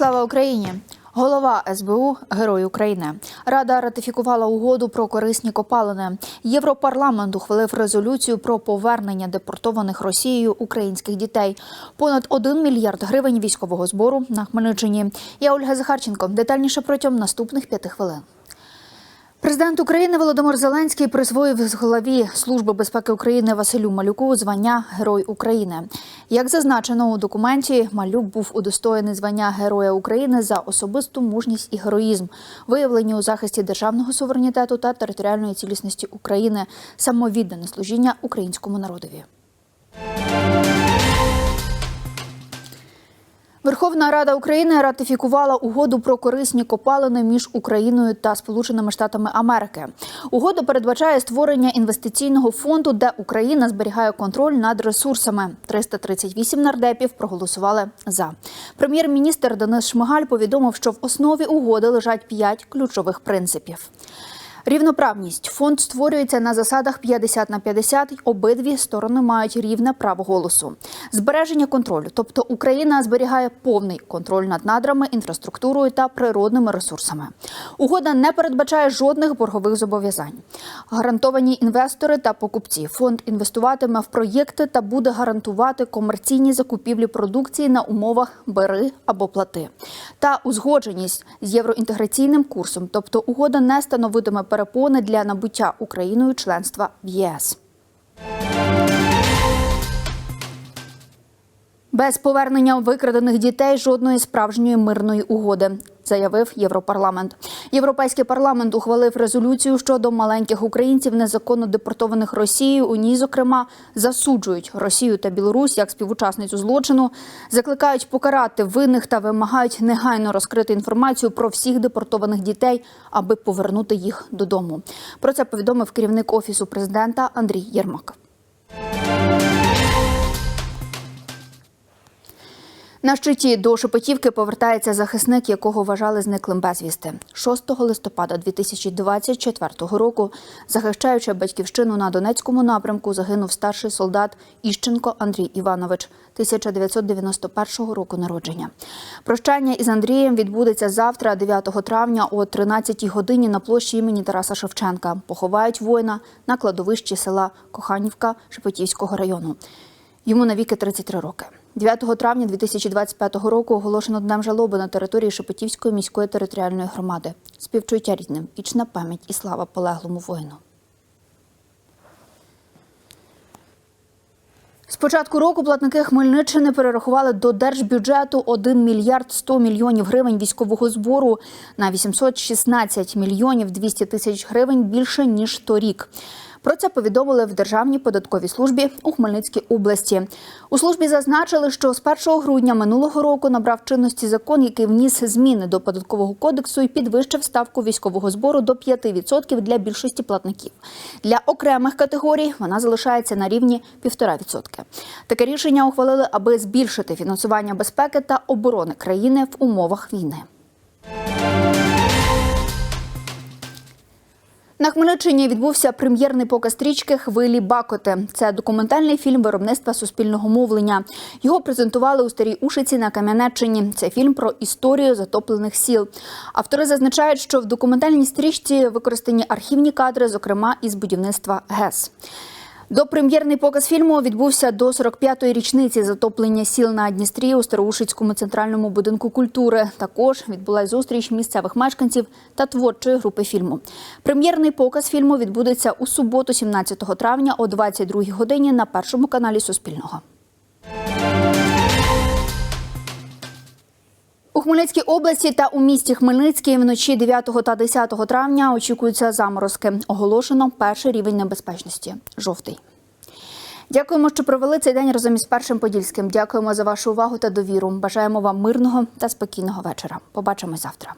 Слава Україні! Голова СБУ Герой України. Рада ратифікувала угоду про корисні копалини. Європарламент ухвалив резолюцію про повернення депортованих Росією українських дітей. Понад 1 мільярд гривень військового збору на Хмельниччині. Я Ольга Захарченко. Детальніше протягом наступних п'яти хвилин. Президент України Володимир Зеленський присвоїв з главі Служби безпеки України Василю Малюку звання Герой України. Як зазначено у документі, Малюк був удостоєний звання Героя України за особисту мужність і героїзм, виявлені у захисті державного суверенітету та територіальної цілісності України, самовіддане служіння українському народові. Верховна Рада України ратифікувала угоду про корисні копалини між Україною та Сполученими Штатами Америки. Угода передбачає створення інвестиційного фонду, де Україна зберігає контроль над ресурсами. 338 нардепів проголосували за. Прем'єр-міністр Денис Шмигаль повідомив, що в основі угоди лежать п'ять ключових принципів. Рівноправність фонд створюється на засадах 50 на 50. Обидві сторони мають рівне право голосу. Збереження контролю, тобто Україна зберігає повний контроль над надрами, інфраструктурою та природними ресурсами. Угода не передбачає жодних боргових зобов'язань. Гарантовані інвестори та покупці. Фонд інвестуватиме в проєкти та буде гарантувати комерційні закупівлі продукції на умовах бери або плати. Та узгодженість з євроінтеграційним курсом, тобто угода не становитиме перепони для набуття Україною членства в ЄС. Без повернення викрадених дітей жодної справжньої мирної угоди, заявив Європарламент. Європейський парламент ухвалив резолюцію щодо маленьких українців, незаконно депортованих Росією. У ній, зокрема, засуджують Росію та Білорусь як співучасницю злочину, закликають покарати винних та вимагають негайно розкрити інформацію про всіх депортованих дітей, аби повернути їх додому. Про це повідомив керівник офісу президента Андрій Єрмак. На щиті до Шепетівки повертається захисник, якого вважали зниклим безвісти. 6 листопада 2024 року, захищаючи батьківщину на Донецькому напрямку, загинув старший солдат Іщенко Андрій Іванович, 1991 року народження. Прощання із Андрієм відбудеться завтра, 9 травня, о 13 годині на площі імені Тараса Шевченка. Поховають воїна на кладовищі села Коханівка Шепетівського району. Йому навіки 33 роки. 9 травня 2025 року оголошено днем жалоби на території Шепетівської міської територіальної громади. Співчуття рідним, вічна пам'ять і слава полеглому воїну. З початку року платники Хмельниччини перерахували до держбюджету 1 мільярд 100 мільйонів гривень військового збору на 816 мільйонів 200 тисяч гривень більше ніж торік. Про це повідомили в Державній податковій службі у Хмельницькій області. У службі зазначили, що з 1 грудня минулого року набрав чинності закон, який вніс зміни до податкового кодексу і підвищив ставку військового збору до 5% для більшості платників. Для окремих категорій вона залишається на рівні 1,5%. Таке рішення ухвалили, аби збільшити фінансування безпеки та оборони країни в умовах війни. На Хмельниччині відбувся прем'єрний показ стрічки Хвилі Бакоти. Це документальний фільм виробництва суспільного мовлення. Його презентували у старій Ушиці на Кам'янеччині. Це фільм про історію затоплених сіл. Автори зазначають, що в документальній стрічці використані архівні кадри, зокрема із будівництва ГЕС. Допрем'єрний показ фільму відбувся до 45-ї річниці затоплення сіл на Дністрі у Староушицькому центральному будинку культури. Також відбулася зустріч місцевих мешканців та творчої групи фільму. Прем'єрний показ фільму відбудеться у суботу, 17 травня о 22-й годині на першому каналі Суспільного. У Хмельницькій області та у місті Хмельницький вночі 9 та 10 травня очікуються заморозки. Оголошено перший рівень небезпечності жовтий. Дякуємо, що провели цей день разом із першим подільським. Дякуємо за вашу увагу та довіру. Бажаємо вам мирного та спокійного вечора. Побачимось завтра.